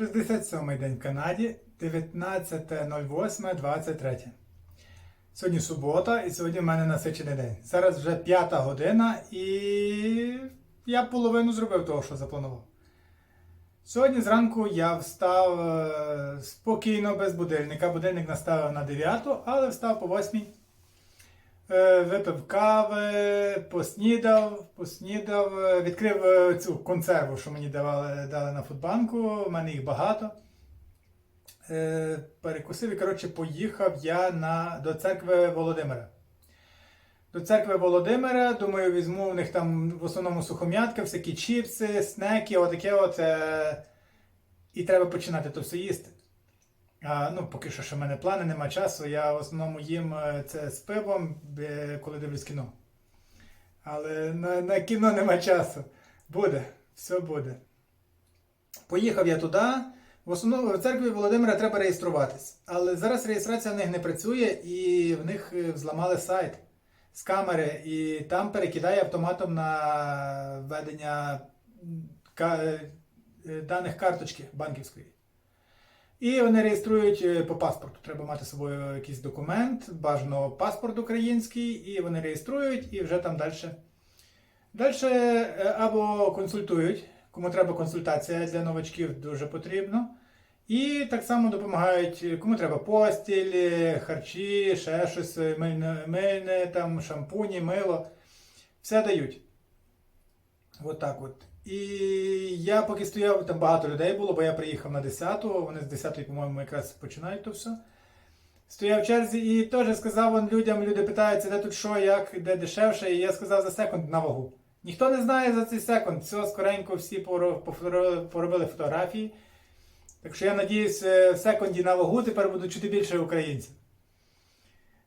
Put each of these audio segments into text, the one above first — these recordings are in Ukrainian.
67-й день в Канаді, 19.08.23. Сьогодні субота, і сьогодні в мене насичений день. Зараз вже п'ята година, і я половину зробив того, що запланував. Сьогодні зранку я встав е, спокійно, без будильника. Будильник наставив на 9, але встав по 8. Е, Випив кави, поснідав, поснідав, е, відкрив е, цю консерву, що мені давали, дали на фудбанку. У мене їх багато. Перекусив і, коротше, поїхав я на, до церкви Володимира. До церкви Володимира, думаю, візьму в них там в основному сухом'ятка, всякі чіпси, снеки, отаке от. І треба починати то все їсти. Ну, поки що, що в мене плани, нема часу. Я в основному їм е, це з пивом, коли дивлюсь кіно. Але на, на кіно нема часу. Буде, все буде. Поїхав я туди. В основному в церкві Володимира треба реєструватись. Але зараз реєстрація в них не працює і в них е, взламали сайт з камери, і там перекидає автоматом на введення е, даних карточки банківської. І вони реєструють е, по паспорту. Треба мати з собою якийсь документ, бажано паспорт український, і вони реєструють, і вже там далі. Далі або консультують, кому треба консультація для новачків дуже потрібно. І так само допомагають, е, кому треба постіль, е, харчі, ще щось, е, мильне, мильне там, шампуні, мило. Все дають. От так от. І я поки стояв, там багато людей було, бо я приїхав на 10-ту, вони з 10-ї, по-моєму, якраз починають то все. Стояв в черзі і теж сказав вон людям, люди питаються, де тут що, як, де дешевше, і я сказав за секунд на вагу. Ніхто не знає за цей секунд. Все скоренько всі поробили фотографії. Так що я надіюсь, е, в секунді на вагу тепер буду чути більше українців.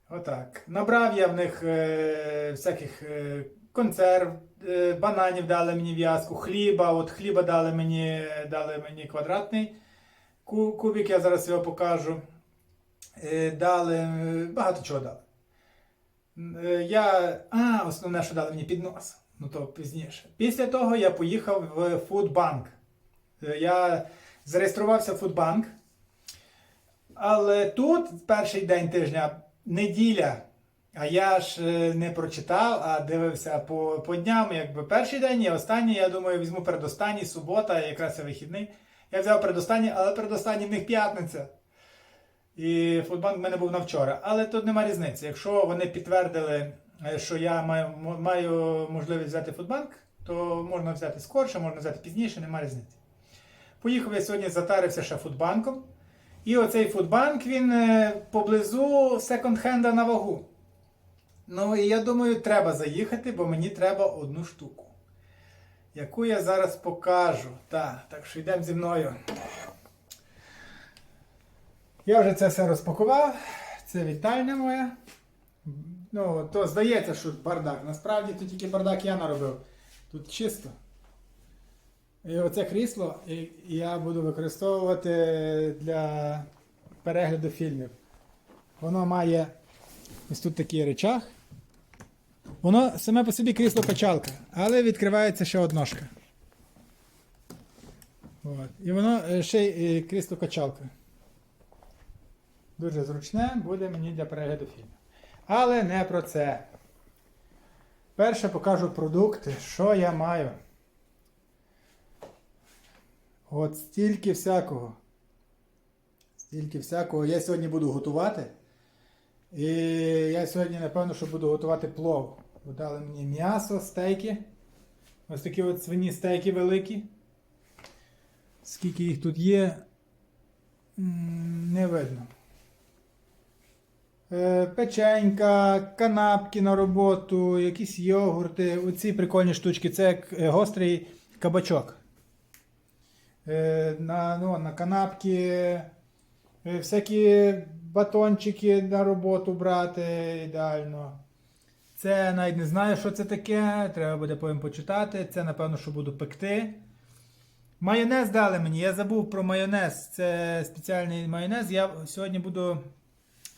Отак. Набрав я в них е, всяких е, консерв, е, бананів дали мені в'язку, хліба. От хліба дали мені, дали мені квадратний ку- кубик, я зараз його покажу. Е, дали багато чого дали. Е, Я, а, основне, що дали мені піднос. Ну то пізніше. Після того я поїхав в Фудбанк. Я зареєструвався в Фудбанк. Але тут перший день тижня неділя. А я ж е, не прочитав, а дивився по, по дням, якби перший день і останній, я думаю, візьму передостанній, субота, якраз це вихідний. Я взяв передостанній, але передостанній в них п'ятниця. І футбанк в мене був на вчора. Але тут нема різниці. Якщо вони підтвердили, е, що я маю, маю можливість взяти футбанк, то можна взяти скорше, можна взяти пізніше, нема різниці. Поїхав я сьогодні, затарився ще футбанком. І оцей фудбанк він е, поблизу секонд-хенда на вагу. Ну і я думаю, треба заїхати, бо мені треба одну штуку. Яку я зараз покажу. Так, так що йдемо зі мною. Я вже це все розпакував. Це вітальня моя. Ну, то здається, що бардак. Насправді то тільки бардак я наробив. Тут чисто. І оце крісло я буду використовувати для перегляду фільмів. Воно має ось тут такий речах. Воно саме по собі крісло качалка, але відкривається ще одножка. От. І воно е, ще й е, крісло качалка. Дуже зручне буде мені для перегляду фільмів. Але не про це. Перше покажу продукти, що я маю. От стільки всякого. Стільки всякого. Я сьогодні буду готувати. І я сьогодні, напевно, що буду готувати плов. Дали мені м'ясо, стейки. Ось такі от свині стейки великі. Скільки їх тут є, не видно. Е, Печенька, канапки на роботу, якісь йогурти. Оці прикольні штучки. Це е, гострий кабачок. Е, на, ну, на канапки, всякі батончики на роботу брати ідеально. Це навіть не знаю, що це таке. Треба буде потім почитати. Це, напевно, що буду пекти. Майонез дали мені. Я забув про майонез. Це спеціальний майонез. Я сьогодні буду.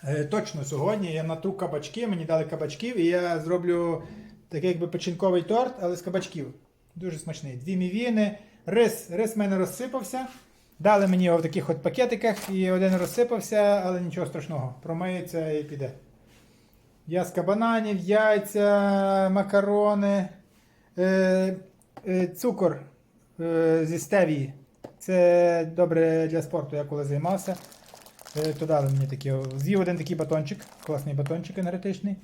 е, Точно сьогодні я натру кабачки, мені дали кабачків, і я зроблю такий якби печінковий торт, але з кабачків. Дуже смачний. Дві мівіни, рис. Рис в мене розсипався. Дали мені його в таких от пакетиках, і один розсипався, але нічого страшного. Промиється і піде. В'язка бананів, яйця, макарони, е, е, цукор е, зі стевії. Це добре для спорту, я коли займався. Е, то дали мені такі. З'їв один такий батончик, класний батончик енергетичний.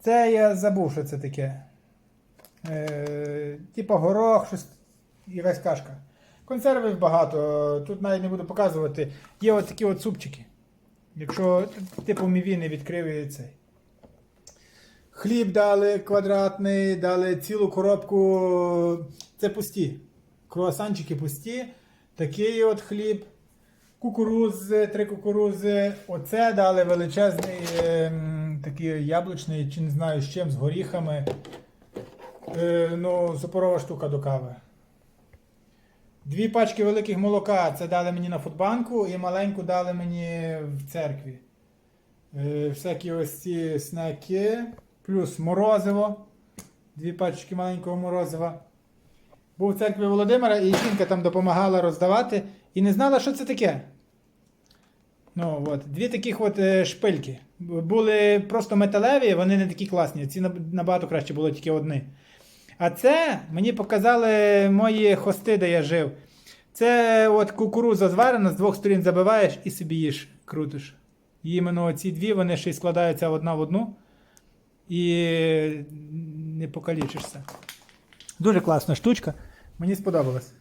Це я забув, що це таке. Е, типа горох, щось, якась кашка. Консервів багато, тут навіть не буду показувати. Є от такі от супчики. Якщо типу мівіни відкрив цей. Хліб дали квадратний, дали цілу коробку. Це пусті. Круасанчики пусті. Такий от хліб. Кукурузи, три кукурузи. Оце дали величезний ем, такий яблучний, чи не знаю з чим, з горіхами. Е, ну, супорова штука до кави. Дві пачки великих молока це дали мені на фудбанку і маленьку дали мені в церкві. Е, всякі ось ці снеки, плюс морозиво. Дві пачки маленького морозива. Був в церкві Володимира і жінка там допомагала роздавати і не знала, що це таке. Ну, от, дві таких от е, шпильки. Були просто металеві, вони не такі класні. Ці набагато краще було тільки одні. А це мені показали мої хости, де я жив. Це от кукуруза зварена, з двох сторін забиваєш і собі їш, крутиш. Іменно ці дві вони ще й складаються одна в одну. І не покалічишся. Дуже класна штучка. Мені сподобалось.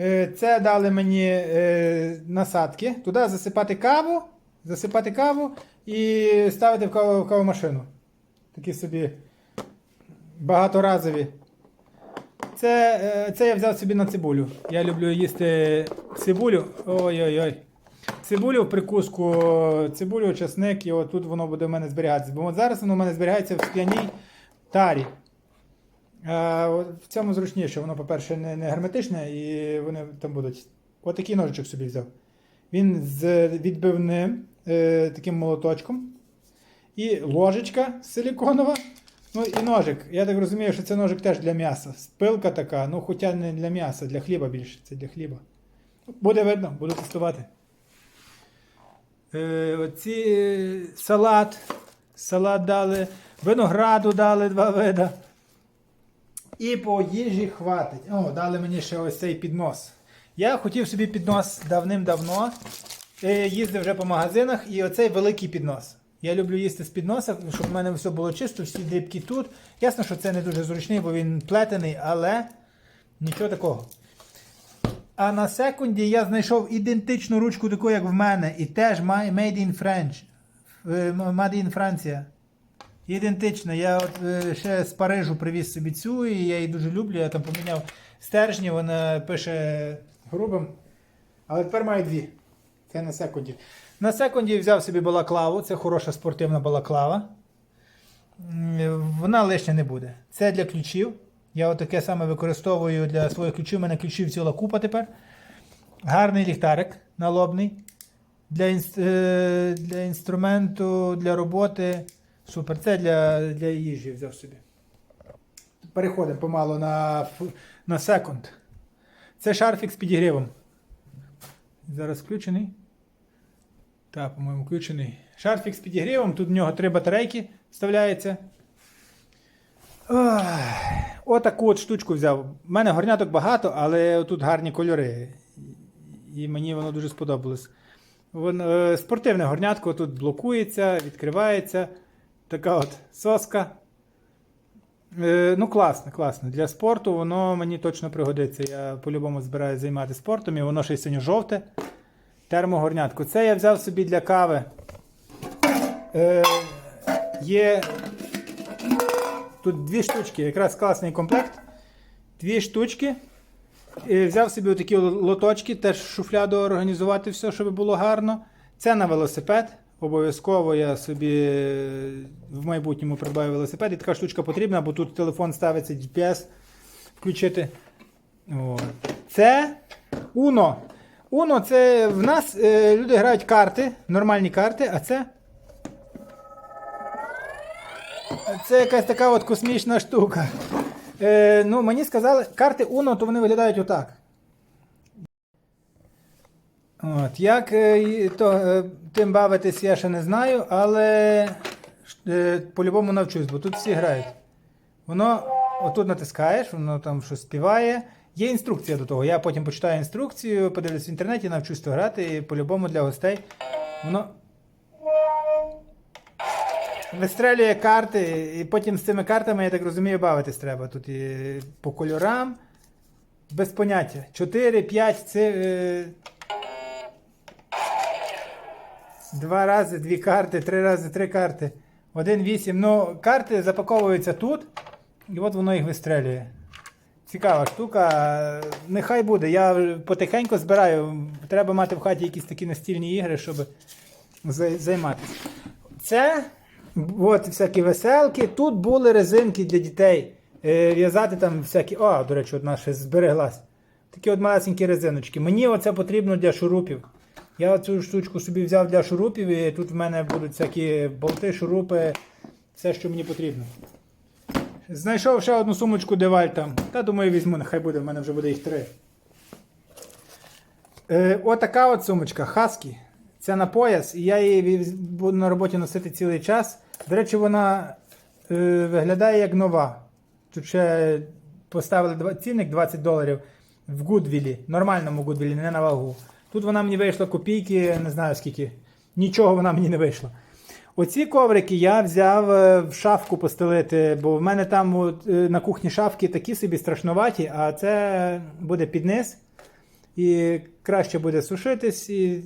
Е, Це дали мені е, насадки. Туди засипати каву, засипати каву і ставити в кавомашину. Такі собі багаторазові. Це, е, це я взяв собі на цибулю. Я люблю їсти цибулю. Ой-ой-ой. Цибулю в прикуску, цибулю, чесник, і отут воно буде в мене зберігатися. Бо от зараз воно в мене зберігається в скляній тарі. А, в цьому зручніше, воно, по-перше, не, не герметичне і вони там будуть. От такий ножичок собі взяв. Він з відбивним е, таким молоточком. І ложечка силіконова. Ну і ножик. Я так розумію, що це ножик теж для м'яса. Спилка така, ну хоча не для м'яса, для хліба більше. Це для хліба. Буде видно, буду тестувати. Е, оці е, салат. Салат дали, винограду дали два вида. І по їжі хватить. О, дали мені ще ось цей піднос. Я хотів собі піднос давним-давно. Е, Їздив вже по магазинах і оцей великий піднос. Я люблю їсти з підноса, щоб в мене все було чисто, всі дрібки тут. Ясно, що це не дуже зручний, бо він плетений, але нічого такого. А на секунді я знайшов ідентичну ручку, таку, як в мене, і теж Made in French. Е, Made in Francia. Ідентично. Я от е, ще з Парижу привіз собі цю, і я її дуже люблю. Я там поміняв стержні, вона пише грубим. Але тепер маю дві. Це на секунді. На секунді взяв собі балаклаву, це хороша спортивна балаклава. Вона лишня не буде. Це для ключів. Я отаке саме використовую для своїх ключів. У мене ключів ціла купа тепер. Гарний ліхтарик налобний. Для, інс- е, для інструменту, для роботи. Супер. Це для, для їжі взяв собі. Переходимо помало на, на секунд. Це шарфік з підігрівом. Зараз включений. Так, по-моєму, включений. Шарфік з підігрівом. Тут в нього три батарейки вставляється. Отаку от штучку взяв. У мене горняток багато, але тут гарні кольори. І мені воно дуже сподобалось. Воно, е, спортивне горнятко тут блокується, відкривається. Така от соска. Е, ну, класно, класно. Для спорту воно мені точно пригодиться. Я по-любому збираюся займатися спортом, і воно ще й синьо-жовте. Термогорнятко. Це я взяв собі для кави. Е, є тут дві штучки, якраз класний комплект. Дві штучки. І взяв собі такі лоточки, теж шуфляду організувати все, щоб було гарно. Це на велосипед. Обов'язково я собі е, в майбутньому придбаю велосипед. І така штучка потрібна, бо тут телефон ставиться GPS включити. От. Це Uno. Uno це в нас е, люди грають карти, нормальні карти, а це. Це якась така от космічна штука. Е, ну, мені сказали, карти Uno, то вони виглядають отак. От, як е, то, е, тим бавитись, я ще не знаю, але е, по-любому навчусь, бо тут всі грають. Воно отут натискаєш, воно там щось співає. Є інструкція до того. Я потім почитаю інструкцію, подивлюсь в інтернеті, навчусь то грати, і по-любому для гостей. Воно вистрелює карти, і потім з цими картами, я так розумію, бавитись треба. Тут і по кольорам. Без поняття. 4, 5, це. Е... Два рази дві карти, три рази три карти. Один вісім. Ну, карти запаковуються тут, і от воно їх вистрелює. Цікава штука. Нехай буде. Я потихеньку збираю. Треба мати в хаті якісь такі настільні ігри, щоб займатися. Це от всякі веселки. Тут були резинки для дітей. Е, в'язати там всякі. О, до речі, одна ще збереглась. Такі от малесенькі резиночки. Мені оце потрібно для шурупів. Я цю штучку собі взяв для шурупів, і тут в мене будуть всякі болти, шурупи, все, що мені потрібно. Знайшов ще одну сумочку Деваль там. Та думаю, візьму, нехай буде, в мене вже буде їх три. Е, отака от сумочка Husky. Це на пояс, і я її буду на роботі носити цілий час. До речі, вона е, виглядає як нова. Тут ще поставили цінник 20 доларів в Гудвілі, нормальному Гудвілі, не на вагу. Тут вона мені вийшла копійки, не знаю скільки. Нічого вона мені не вийшла. Оці коврики я взяв е, в шафку постелити, бо в мене там от, е, на кухні шафки такі собі страшнуваті, а це буде під низ. І краще буде сушитись, і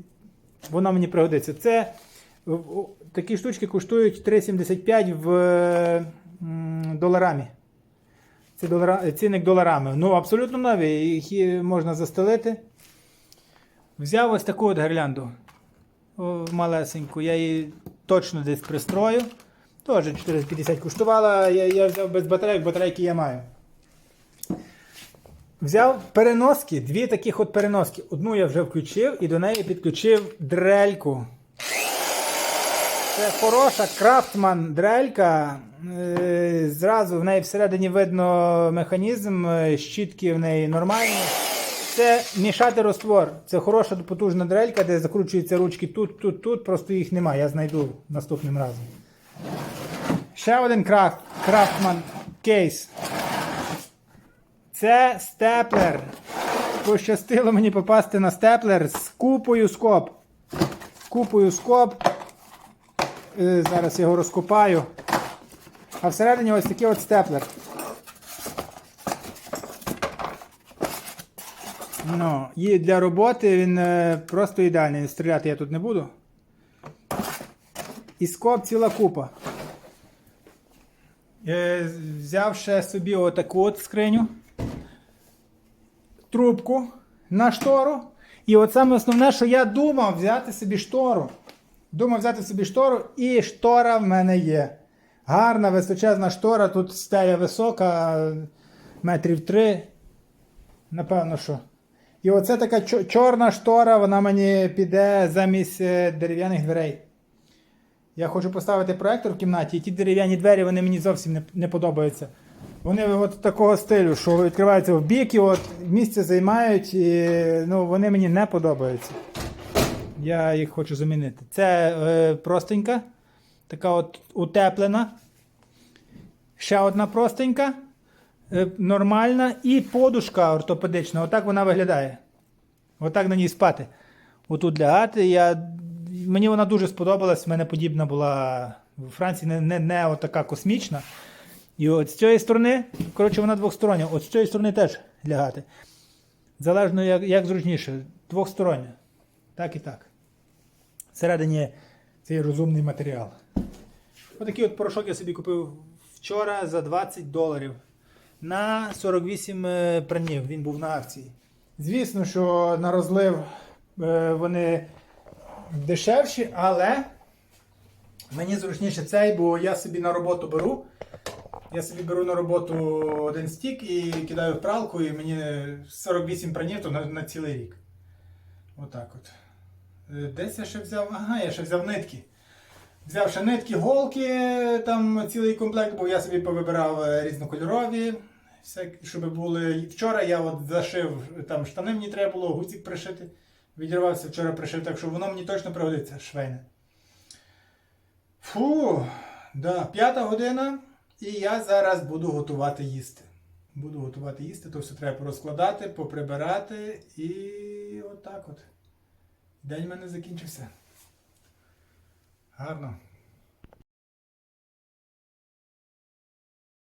воно мені пригодиться. Це такі штучки коштують 3,75 в м, доларами. Це долара, цінник доларами. Ну, абсолютно нові, їх можна застелити. Взяв ось таку от гірлянду. Малесеньку. Я її точно десь пристрою. Теж 450 коштувала. Я, я взяв без батарейок, батарейки я маю. Взяв переноски, дві таких от переноски. Одну я вже включив і до неї підключив дрельку. Це хороша крафтман дрелька. Е, Зразу в неї всередині видно механізм, е, щітки в неї нормальні. Це мішати роствор. Це хороша потужна дрелька, де закручуються ручки тут, тут, тут. Просто їх немає. Я знайду наступним разом. Ще один крафт, крафтман кейс. Це степлер. Пощастило мені попасти на степлер з купою скоб. Купою скоб. Е, Зараз його розкопаю. А всередині ось такий от степлер. Ну, і для роботи він е, просто ідеальний. Стріляти я тут не буду. І скоб ціла купа. Е, взяв ще собі отаку от скриню. Трубку на штору. І от саме основне, що я думав взяти собі штору. Думав взяти собі штору, і штора в мене є. Гарна височезна штора, тут стеля висока, метрів три. Напевно, що. І оце така чорна штора, вона мені піде замість е, дерев'яних дверей. Я хочу поставити проектор в кімнаті, і ті дерев'яні двері вони мені зовсім не, не подобаються. Вони от такого стилю, що відкриваються в бік і от місце займають, і ну, вони мені не подобаються. Я їх хочу замінити. Це е, простенька, така от утеплена. Ще одна простенька, нормальна і подушка ортопедична. Отак вона виглядає. Отак на ній спати. Отут лягати. Я... Мені вона дуже сподобалась. В мене подібна була в Франції, не, не, не отака космічна. І от з цієї сторони, коротше, вона двостороння. От з цієї сторони теж лягати. Залежно як, як зручніше. Двостороння. Так і так. Всередині цей розумний матеріал. Отакий от порошок я собі купив вчора за 20 доларів на 48 е, пранів. Він був на акції. Звісно, що на розлив е, вони дешевші, але мені зручніше цей, бо я собі на роботу беру. Я собі беру на роботу один стік і кидаю в пралку, і мені 48 пранів то на, на цілий рік. Отак от. Е, Десь я ще взяв. Ага, я ще взяв нитки. Взяв ще нитки, голки, там цілий комплект, бо я собі повибирав е, різнокольорові. Всякі, щоб були. Вчора я от зашив там штани, мені треба було гуцік пришити. Відірвався вчора пришив, так що воно мені точно пригодиться, швейне. Фу, да, п'ята година, і я зараз буду готувати їсти. Буду готувати їсти, то все треба порозкладати, поприбирати і отак от. День в мене закінчився. Гарно.